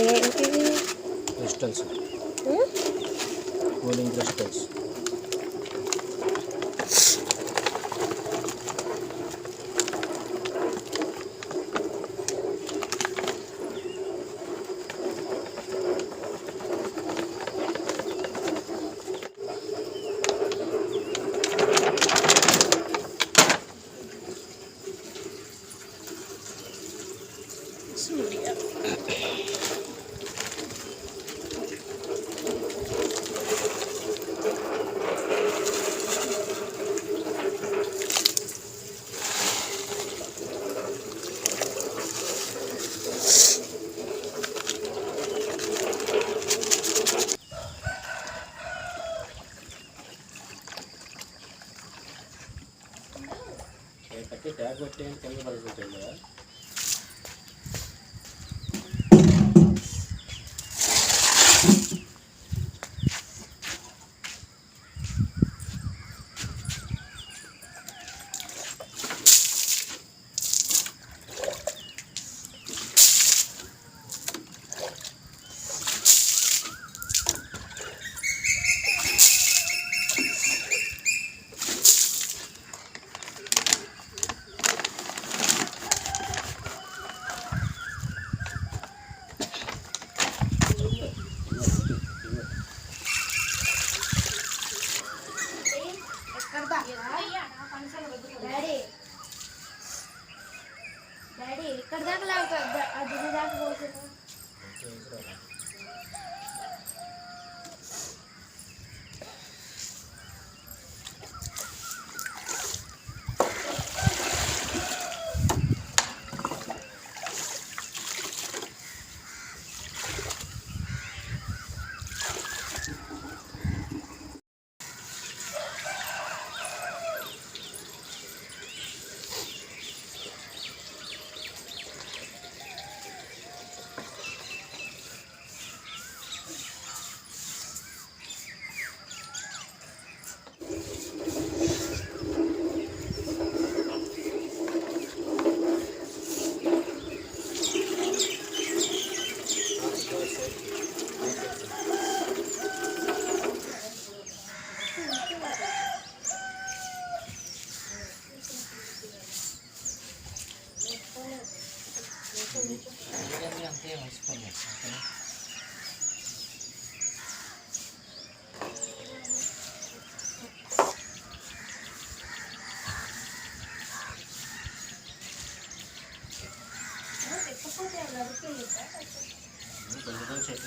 चाहिए crystals golden crystals packet है वो टेन है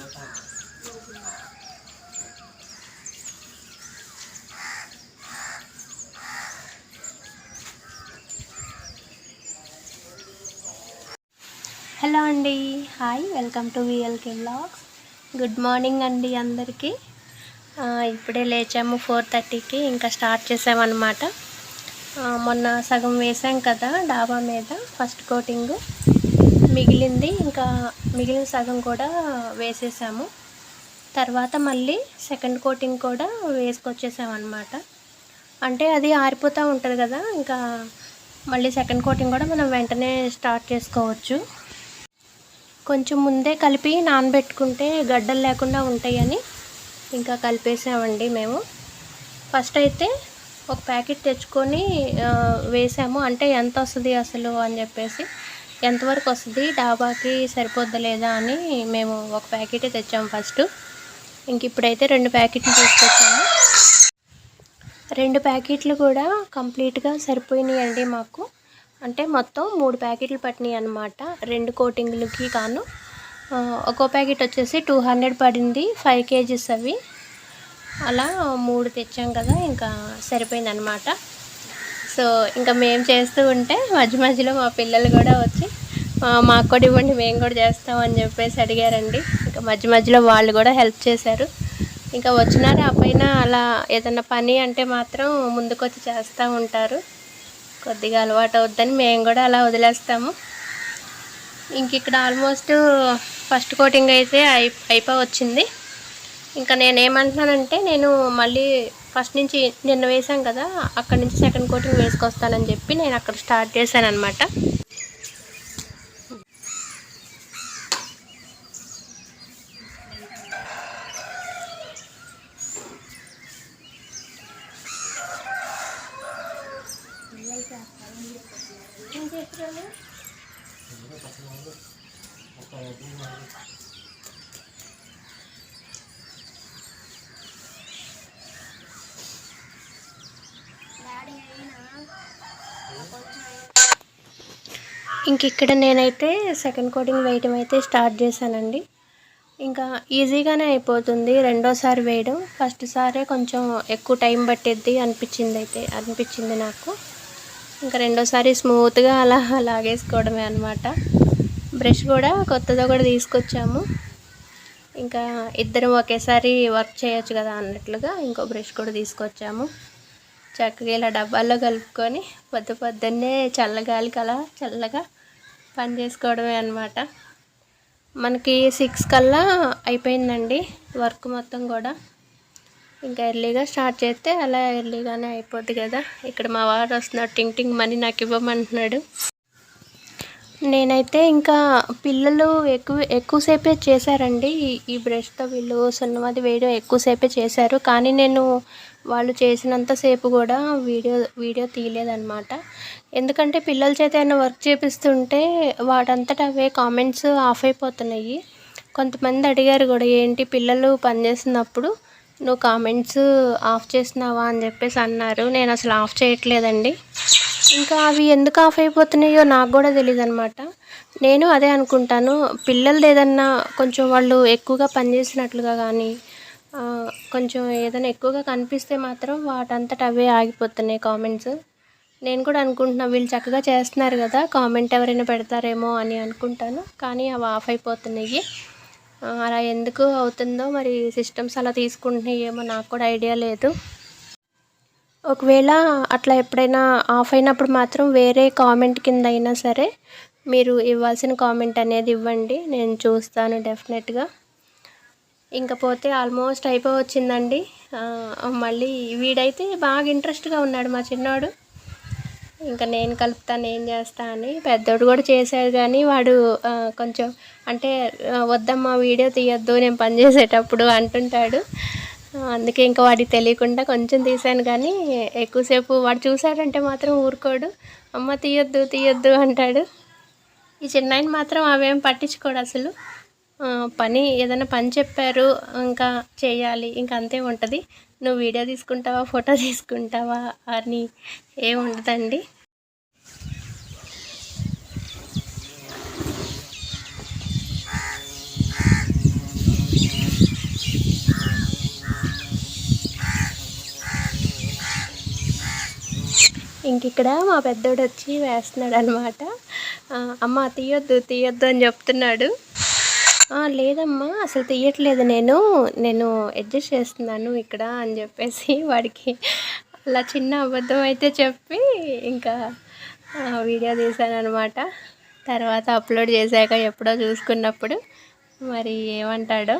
హలో అండి. Hi welcome to VLK blogs good morning అండి అందరికీ. ఇప్పుడే లేచాము ఫోర్ థర్టీకి ఇంకా స్టార్ట్ చేసామన్నమాట. మొన్న సగం వేసాం కదా డాబా మీద ఫస్ట్ కోటింగ్. మిగిలింది ఇంకా మిగిలిన సగం కూడా వేసేసాము. తర్వాత మళ్ళీ సెకండ్ కోటింగ్ కూడా వేసుకొచ్చేసాము అనమాట అంటే అది ఆరిపోతూ ఉంటుంది కదా ఇంకా మళ్ళీ సెకండ్ కోటింగ్ కూడా మనం వెంటనే స్టార్ట్ చేసుకోవచ్చు. కొంచెం ముందే కలిపి నానబెట్టుకుంటే గడ్డలు లేకుండా ఉంటాయని ఇంకా కలిపేసామండి మేము. ఫస్ట్ అయితే ఒక ప్యాకెట్ తెచ్చుకొని వేసాము. అంటే ఎంత వస్తుంది అసలు అని చెప్పేసి. ఎంతవరకు వస్తుంది? డాబాకి సరిపోద్దా లేదా అని మేము ఒక ప్యాకెట్ తెచ్చాము ఫస్ట్. ఇంక ఇప్పుడైతే రెండు ప్యాకెట్లు తీసుకొచ్చాము. రెండు ప్యాకెట్లు కూడా కంప్లీట్గా సరిపోయినాయండి మాకు. అంటే మొత్తం మూడు ప్యాకెట్లు పట్టినాయి అన్నమాట. రెండు కోటింగ్లకి కాను. ఒక్కో ప్యాకెట్ వచ్చేసి టూ హండ్రెడ్ పడింది. ఫైవ్ కేజీస్ అవి. అలా మూడు తెచ్చాం కదా ఇంకా సరిపోయింది అనమాట సో ఇంకా మేము చేస్తూ ఉంటే మధ్య మధ్యలో మా పిల్లలు కూడా వచ్చి మాకు కూడా ఇవ్వండి మేము కూడా చేస్తాం అని చెప్పేసి అడిగారండి. ఇంకా మధ్య మధ్యలో వాళ్ళు కూడా హెల్ప్ చేశారు. ఇంకా వచ్చినారు ఆ పైన అలా ఏదైనా పని అంటే మాత్రం ముందుకొచ్చి చేస్తూ ఉంటారు. కొద్దిగా అలవాటు అవుద్దని మేము కూడా అలా వదిలేస్తాము. ఇంక ఇక్కడ ఆల్మోస్ట్ ఫస్ట్ కోటింగ్ అయితే అయి అయిపో వచ్చింది. ఇంకా నేను ఏమంటున్నానంటే నేను మళ్ళీ ఫస్ట్ నుంచి నిన్న వేసాం కదా అక్కడ నుంచి సెకండ్ కోటింగ్ వేసుకొస్తానని చెప్పి నేను అక్కడ స్టార్ట్ చేశాను అనమాట ఏం ఇంక ఇక్కడ నేనైతే సెకండ్ కోటింగ్ వేయటం అయితే స్టార్ట్ చేశానండి. ఇంకా ఈజీగానే అయిపోతుంది రెండోసారి వేయడం. ఫస్ట్ సారే కొంచెం ఎక్కువ టైం పట్టేది అనిపించింది అయితే అనిపించింది నాకు. ఇంకా రెండోసారి స్మూత్గా అలా లాగేసుకోవడమే అనమాట బ్రష్ కూడా కొత్తదో కూడా తీసుకొచ్చాము. ఇంకా ఇద్దరం ఒకేసారి వర్క్ చేయొచ్చు కదా అన్నట్లుగా ఇంకో బ్రష్ కూడా తీసుకొచ్చాము. చక్కగా ఇలా డబ్బాల్లో కలుపుకొని పొద్దు పొద్దున్నే చల్లగాలికి అలా చల్లగా పని చేసుకోవడమే అనమాట మనకి సిక్స్ కల్లా అయిపోయిందండి వర్క్ మొత్తం కూడా. ఇంకా ఎర్లీగా స్టార్ట్ చేస్తే అలా ఎర్లీగానే అయిపోద్ది కదా. ఇక్కడ మా వారు వస్తున్నాడు టింగ్ టింగ్ మనీ నాకు ఇవ్వమంటున్నాడు. నేనైతే ఇంకా పిల్లలు ఎక్కువ ఎక్కువసేపే చేశారండి. ఈ- ఈ బ్రష్తో వీళ్ళు సున్నమది వేయడం ఎక్కువసేపే చేశారు. కానీ నేను వాళ్ళు చేసినంతసేపు కూడా వీడియో వీడియో తీయలేదన్నమాట. ఎందుకంటే పిల్లల చేత ఏమైనా వర్క్ చేపిస్తుంటే వాటంతట అవే కామెంట్స్ ఆఫ్ అయిపోతున్నాయి. కొంతమంది అడిగారు కూడా ఏంటి పిల్లలు పనిచేస్తున్నప్పుడు నువ్వు కామెంట్స్ ఆఫ్ చేసినావా అని చెప్పేసి అన్నారు. నేను అసలు ఆఫ్ చేయట్లేదండి. ఇంకా అవి ఎందుకు ఆఫ్ అయిపోతున్నాయో నాకు కూడా తెలియదు అనమాట నేను అదే అనుకుంటాను పిల్లలది ఏదన్నా కొంచెం వాళ్ళు ఎక్కువగా పనిచేసినట్లుగా కానీ కొంచెం ఏదైనా ఎక్కువగా కనిపిస్తే మాత్రం వాటంతట అవే ఆగిపోతున్నాయి కామెంట్స్ నేను కూడా అనుకుంటున్నా వీళ్ళు చక్కగా చేస్తున్నారు కదా కామెంట్ ఎవరైనా పెడతారేమో అని అనుకుంటాను. కానీ అవి ఆఫ్ అయిపోతున్నాయి. అలా ఎందుకు అవుతుందో మరి సిస్టమ్స్ అలా తీసుకుంటున్నాయి ఏమో నాకు కూడా ఐడియా లేదు. ఒకవేళ అట్లా ఎప్పుడైనా ఆఫ్ అయినప్పుడు మాత్రం వేరే కామెంట్ కింద అయినా సరే మీరు ఇవ్వాల్సిన కామెంట్ అనేది ఇవ్వండి. నేను చూస్తాను డెఫినెట్గా ఇంకా పోతే ఆల్మోస్ట్ అయిపోవచ్చిందండి. మళ్ళీ వీడైతే బాగా ఇంట్రెస్ట్గా ఉన్నాడు మా చిన్నోడు. ఇంకా నేను కలుపుతాను ఏం చేస్తా అని. పెద్దోడు కూడా చేశాడు కానీ వాడు కొంచెం అంటే వద్దమ్మా వీడియో తీయొద్దు నేను పని చేసేటప్పుడు అంటుంటాడు. అందుకే ఇంకా వాడికి తెలియకుండా కొంచెం తీశాను కానీ ఎక్కువసేపు వాడు చూశాడంటే మాత్రం ఊరుకోడు. అమ్మ తీయొద్దు తీయొద్దు అంటాడు. ఈ చిన్నాయన మాత్రం అవేం పట్టించుకోడు అసలు. పని ఏదైనా పని చెప్పారు ఇంకా చేయాలి ఇంకా అంతే ఉంటుంది. నువ్వు వీడియో తీసుకుంటావా ఫోటో తీసుకుంటావా అని ఏం ఉండదండి. ఇంక ఇక్కడ మా పెద్దోడు వచ్చి వేస్తున్నాడు అనమాట అమ్మ తీయొద్దు తీయొద్దు అని చెప్తున్నాడు. లేదమ్మా అసలు తీయట్లేదు నేను. నేను అడ్జస్ట్ చేస్తున్నాను ఇక్కడ అని చెప్పేసి వాడికి అలా చిన్న అబద్ధం అయితే చెప్పి ఇంకా వీడియో తీశాను అనమాట తర్వాత అప్లోడ్ చేశాక ఎప్పుడో చూసుకున్నప్పుడు మరి ఏమంటాడో.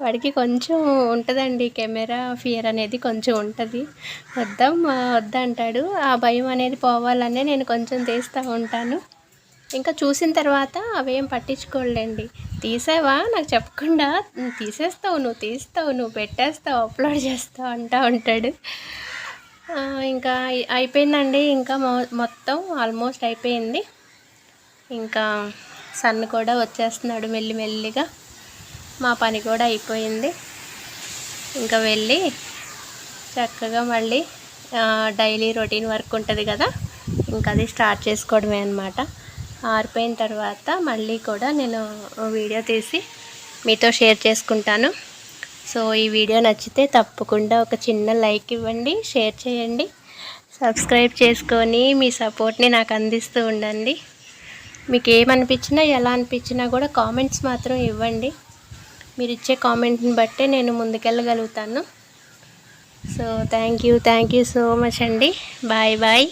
వాడికి కొంచెం ఉంటుందండి కెమెరా ఫియర్ అనేది కొంచెం ఉంటుంది. వద్దాం వద్దంటాడు ఆ భయం అనేది పోవాలనే నేను కొంచెం తీస్తూ ఉంటాను. ఇంకా చూసిన తర్వాత అవేం పట్టించుకోలేండి. తీసావా? నాకు చెప్పకుండా "నువ్వు తీసేస్తావు నువ్వు తీస్తావు నువ్వు పెట్టేస్తావు అప్లోడ్ చేస్తావు అంటూ ఉంటాడు. ఇంకా అయిపోయిందండి. ఇంకా మొ- మొత్తం ఆల్మోస్ట్ అయిపోయింది. ఇంకా సన్ కూడా వచ్చేస్తున్నాడు మెల్లి మెల్లిగా. మా పని కూడా అయిపోయింది. ఇంకా వెళ్ళి చక్కగా మళ్ళీ డైలీ రొటీన్ వర్క్ ఉంటుంది కదా. ఇంకా అది స్టార్ట్ చేసుకోవడమే అనమాట ఆరిపోయిన తర్వాత మళ్ళీ కూడా నేను వీడియో తీసి మీతో షేర్ చేసుకుంటాను. సో ఈ వీడియో నచ్చితే తప్పకుండా ఒక చిన్న లైక్ ఇవ్వండి షేర్ చేయండి సబ్స్క్రైబ్ చేసుకొని మీ సపోర్ట్ని నాకు అందిస్తూ ఉండండి. మీకు ఏమనిపించినా ఎలా అనిపించినా కూడా కామెంట్స్ మాత్రం ఇవ్వండి. మీరు ఇచ్చే కామెంట్ని బట్టే నేను ముందుకెళ్ళగలుగుతాను. So thank you thank you so much అండి. Bye bye.